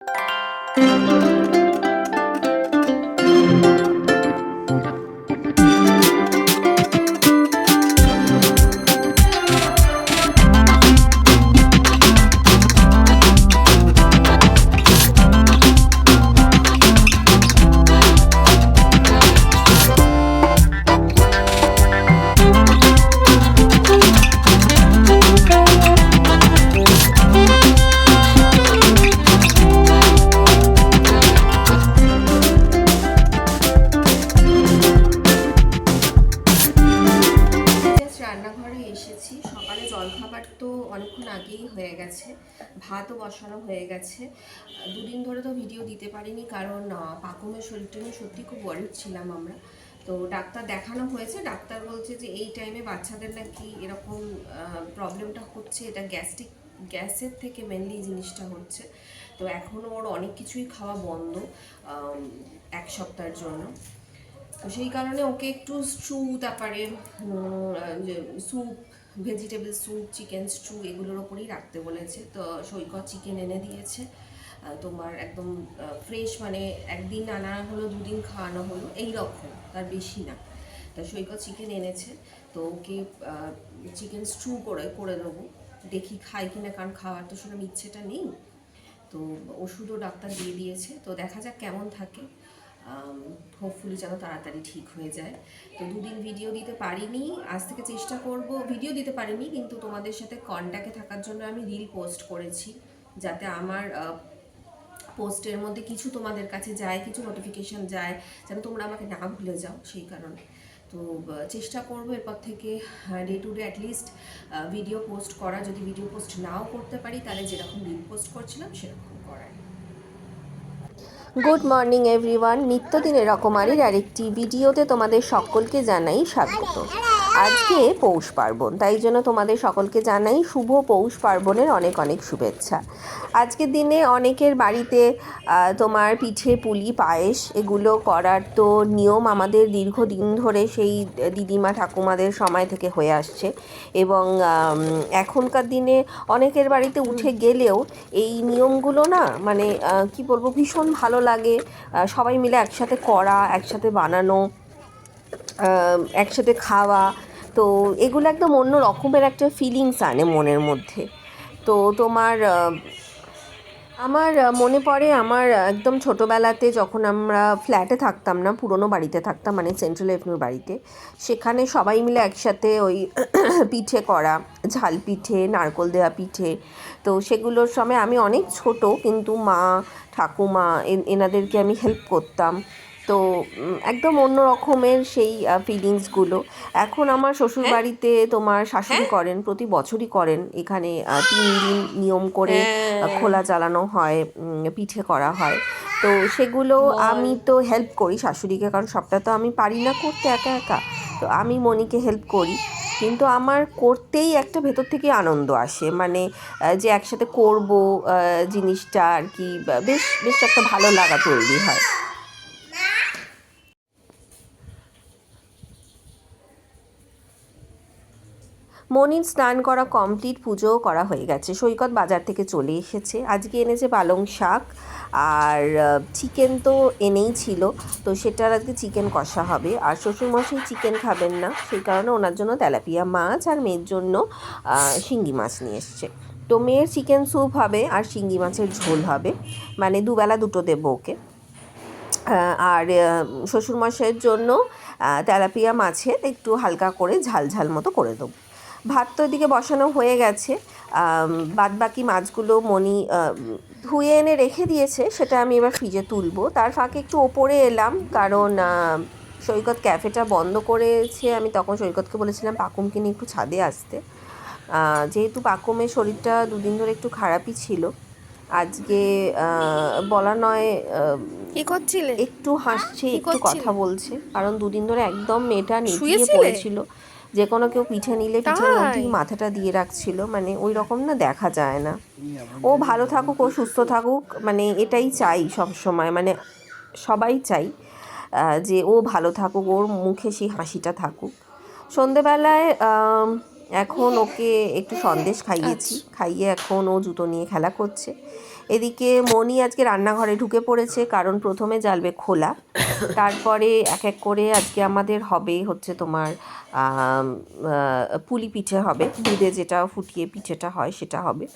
Just ভাতও বসানো হয়ে গেছে। দুদিন ধরে তো ভিডিও দিতে পারিনি কারণ পাকুমের শরীরটা নিয়ে সত্যি খুব ওয়ারিড ছিলাম আমরা। তো ডাক্তার দেখানো হয়েছে, ডাক্তার বলছে যে এই টাইমে বাচ্চাদের নাকি এরকম প্রবলেমটা হচ্ছে। এটা গ্যাস্ট্রিক গ্যাসের থেকে মেনলি জিনিসটা হচ্ছে। তো এখনও ওর অনেক কিছুই খাওয়া বন্ধ এক সপ্তাহের জন্য। তো সেই কারণে ওকে একটু স্ট্রু তারপরে soup vegetable soup, chicken stew এগুলোর ওপরেই রাখতে বলেছে। তো সৈকত চিকেন এনে দিয়েছে। তোমার একদম ফ্রেশ মানে একদিন আনা হলো, দুদিন খাওয়ানো হলো এই রকম তার বেশি না। তা সৈকত চিকেন এনেছে, তো ওকে চিকেন স্ট্রু করে করে দেবো দেখি খাই কিনা, কারণ খাওয়ার তো সেরকম ইচ্ছেটা নেই। তো ওষুধও ডাক্তার দিয়ে দিয়েছে। তো দেখা যাক কেমন থাকে। হোপফুলি যেন তাড়াতাড়ি ঠিক হয়ে যায়। তো দুদিন ভিডিও দিতে পারিনি, আজ থেকে চেষ্টা করব ভিডিও দিতে পারিনি, কিন্তু তোমাদের সাথে কন্ট্যাক্টে থাকার জন্য আমি রিল পোস্ট করেছি, যাতে আমার পোস্টের মধ্যে কিছু তোমাদের কাছে যায়, কিছু নোটিফিকেশন যায়, যেন তোমরা আমাকে না ভুলে যাও সেই কারণে। তো চেষ্টা করব এরপর থেকে day to day at least video post করা। যদি ভিডিও পোস্ট নাও করতে পারি, তাহলে যেরকম রিল পোস্ট করছিলাম, সেরকম করার। গুড মর্নিং এভরিওয়ান নিত্যদিনের রকমারির আরেকটি ভিডিওতে তোমাদের সকলকে জানাই স্বাগত। আজকে পৌষ পার্বণ তাই জন্য তোমাদের সকলকে জানাই শুভ পৌষ পার্বণের অনেক অনেক শুভেচ্ছা। আজকের দিনে অনেকের বাড়িতে তোমার পিঠে পুলি পায়েস এগুলো করার তো নিয়ম আমাদের দীর্ঘদিন ধরে সেই দিদিমা ঠাকুমাদের সময় থেকে হয়ে আসছে এবং এখনকার দিনে অনেকের বাড়িতে উঠে গেলেও এই নিয়মগুলো না মানে কি বলব ভীষণ ভালো লাগে। সবাই মিলে একসাথে করা একসাথে বানানো একসাথে খাওয়া তো এগুলো একদম অন্য রকমের একটা ফিলিংস আনে মনের মধ্যে। তো তোমার আমার মনে পড়ে আমার একদম ছোটোবেলাতে যখন আমরা ফ্ল্যাটে থাকতাম না, পুরনো বাড়িতে থাকতাম মানে সেন্ট্রাল এভিনিউর বাড়িতে, সেখানে সবাই মিলে একসাথে ওই পিঠে করা, ঝাল পিঠে, নারকোল দেওয়া পিঠে, তো সেগুলোর সময় আমি অনেক ছোট, কিন্তু মা, ঠাকুমা এনাদেরকে আমি হেল্প করতাম। তো একদম অন্য রকমের সেই ফিলিংসগুলো এখন আমার শ্বশুর বাড়িতে তোমার শাশুড়ি করেন প্রতি বছরই করেন। এখানে তিন দিন নিয়ম করে খোলা জ্বালানো হয় পিঠে করা হয়। তো সেগুলো আমি তো হেল্প করি শাশুড়িকে কারণ সবটা তো আমি পারি না করতে একা একা। তো আমি মনিকে হেল্প করি। কিন্তু আমার করতেই একটা ভেতর থেকে আনন্দ আসে। মানে যে একসাথে করব জিনিসটা আর কি বেশ বেশ একটা ভালো লাগা তৈরি হয়। মনির স্নান করা কমপ্লিট পুজোও করা হয়ে গেছে। সৈকত বাজার থেকে চলে এসেছে। আজকে এনেছে পালং শাক, আর চিকেন তো এনেই ছিল, তো সেটার আজকে চিকেন কষা হবে। আর শ্বশুরমশাই চিকেন খাবেন না, সেই কারণে ওনার জন্য তেলাপিয়া মাছ আর মেয়ের জন্য শিঙ্গি মাছ নিয়ে এসছে। তো মেয়ের চিকেন স্যুপ হবে আর শিঙ্গি মাছের ঝোল হবে। মানে দুবেলা দুটো দেবো ওকে। আর শ্বশুরমশাইয়ের জন্য তেলাপিয়া মাছের একটু হালকা করে ঝাল ঝাল মতো করে দেবো। ভাত তো এদিকে বসানো হয়ে গেছে। বাদ বাকি মাছগুলো মনি ধুয়ে এনে রেখে দিয়েছে সেটা আমি এবার ফ্রিজে তুলবো। তার ফাঁকে একটু ওপরে এলাম কারণ সৈকত ক্যাফেটা বন্ধ করেছে। আমি তখন সৈকতকে বলেছিলাম পাকুমকে নিয়ে একটু ছাদে আসতে। যেহেতু পাকুমের শরীরটা দুদিন ধরে একটু খারাপই ছিল আজকে বলা নয় কি করছিলে? একটু হাসছে একটু কথা বলছে। কারণ দুদিন ধরে একদম মেয়েটা নিচে শুয়েছিলে? পড়েছিল। যে কোনো কেউ পিঠে নিলে পিঠের? মধ্যেই মাথাটা দিয়ে রাখছিল মানে ওই রকম না দেখা যায় না ও ভালো থাকুক ও সুস্থ থাকুক মানে এটাই চাই সব সময় মানে সবাই চাই যে ও ভালো থাকুক ওর মুখে সেই হাসিটা থাকুক সন্ধেবেলায় এখন ওকে একটু সন্দেশ খাইয়েছি আচ্ছা। খাইয়ে এখন ও জুতো নিয়ে খেলা করছে এদিকে মনি আজকে রান্নাঘরে ঢুকে পড়েছে, কারণ প্রথমে জ্বালবে খোলা। তারপরে এক এক করে আজকে আমাদের হবে হচ্ছে তোমার পুলি পিঠে হবে। দুধে যেটা ফুটিয়ে পিঠেটা হয় সেটা হবে।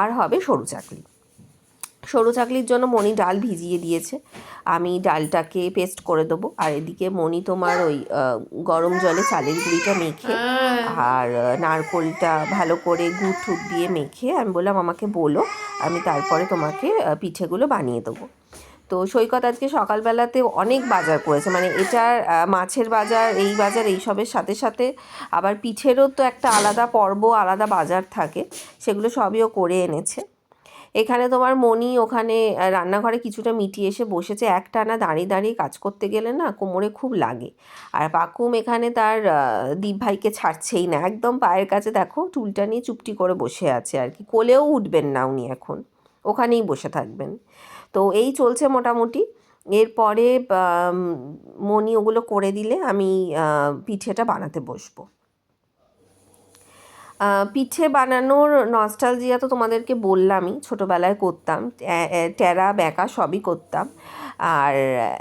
আর হবে সরু চাকলি সরু চাকলির জন্য মণি ডাল ভিজিয়ে দিয়েছে। আমি ডালটাকে পেস্ট করে দেবো। আর এদিকে মণি তোমার ওই গরম জলে চালের গুঁড়িটা মেখে আর আহ, নারকোলটা ভালো করে গুড় ঠুট দিয়ে মেখে আমি বললাম আমাকে বলো আমি তারপরে তোমাকে পিঠেগুলো বানিয়ে দেবো। তো সৈকত আজকে সকালবেলাতে অনেক বাজার করেছে। মানে এটার মাছের বাজার এই বাজার এইসবের সাথে সাথে আবার পিঠেরও তো একটা আলাদা পর্ব আলাদা বাজার থাকে। সেগুলো সবই ও করে এনেছে। এখানে তোমার মনি ওখানে রান্নাঘরে কিছুটা মিটিয়ে এসে বসেছে। একটানা দাঁড়িয়ে দাঁড়িয়ে কাজ করতে গেলে না কোমরে খুব লাগে। আর পাকুম এখানে তার দীপ ভাইকে ছাড়ছেই না। একদম পায়ের কাছে দেখো টুলটা নিয়ে চুপটি করে বসে আছে আর কি। কোলেও উঠবেন না উনি এখন। ওখানেই বসে থাকবেন। তো এই চলছে মোটামুটি। এরপরে মনি ওগুলো করে দিলে আমি পিঠেটা বানাতে বসবো। পিঠে বানানোর নস্টালজিয়া তো তোমাদেরকে বললামই, ছোটোবেলায় করতাম ট্যা- ট্যারা ব্যাকা সবই করতাম। আর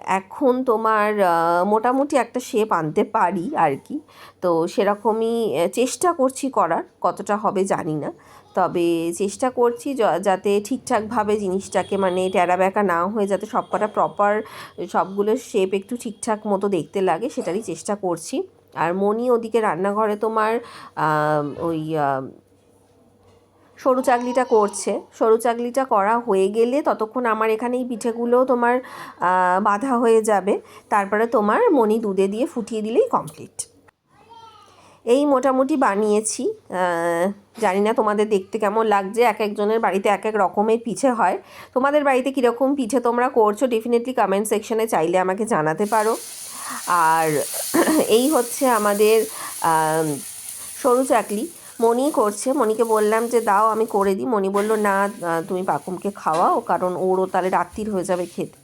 এখন তোমার মোটামুটি একটা শেপ আনতে পারি আর কি। তো সেরকমই চেষ্টা করছি করার, কতটা হবে জানি না। তবে চেষ্টা করছি যাতে ঠিকঠাকভাবে জিনিসটাকে মানে ট্যারা ব্যাকা না হয়ে যাতে সব কটা প্রপার সবগুলো শেপ একটু ঠিকঠাক মতো দেখতে লাগে, সেটারই চেষ্টা করছি। আর মনি ওদিকে রান্নাঘরে তোমার ওই সরু চাকলিটা করছে। সরু চাকলিটা করা হয়ে গেলে ততক্ষণ আমার এখানে এই পিঠেগুলো তোমার বাঁধা হয়ে যাবে। তারপরে তোমার মনি দুধে দিয়ে ফুটিয়ে দিলেই কমপ্লিট। এই মোটামুটি বানিয়েছি। জানি না তোমাদের দেখতে কেমন লাগছে। এক একজনের বাড়িতে এক এক রকমের পিঠে হয়। তোমাদের বাড়িতে কীরকম পিঠে তোমরা করছ ডেফিনেটলি কমেন্ট সেকশনে চাইলে আমাকে জানাতে পারো। আর এই হচ্ছে আমাদের সরু চাকলি। মনি করছে, মনিকে বললাম যে, দাও, আমি করে দিই। মনি বলল, না তুমি পাকুমকে খাওয়াও, কারণ ওরও তাহলে রাত্রির হয়ে যাবে খেতে।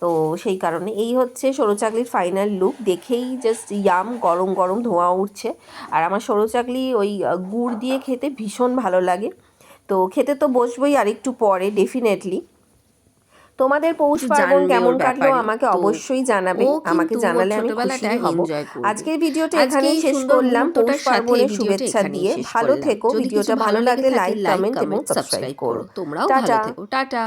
তো সেই কারণে এই হচ্ছে সরু চাকলির ফাইনাল লুক দেখেই জাস্ট ইয়াম গরম গরম ধোঁয়া উঠছে। আর আমার সরু চাকলি ওই গুড় দিয়ে খেতে ভীষণ ভালো লাগে। তো খেতে তো বসবোই আর একটু পরে ডেফিনেটলি তোমাদের পৌষ পার্বণ কেমন কাটলো আমাকে অবশ্যই জানাবে। আমাকে জানালে আমি খুশি হব। আজকের ভিডিওটা এখানেই শেষ করলাম। পৌষ পার্বণের শুভেচ্ছা দিয়ে ভালো থেকো ভিডিওটা ভালো লাগলে লাইক কমেন্ট এবং সাবস্ক্রাইব করো। তোমরাও ভালো থেকো। টাটা।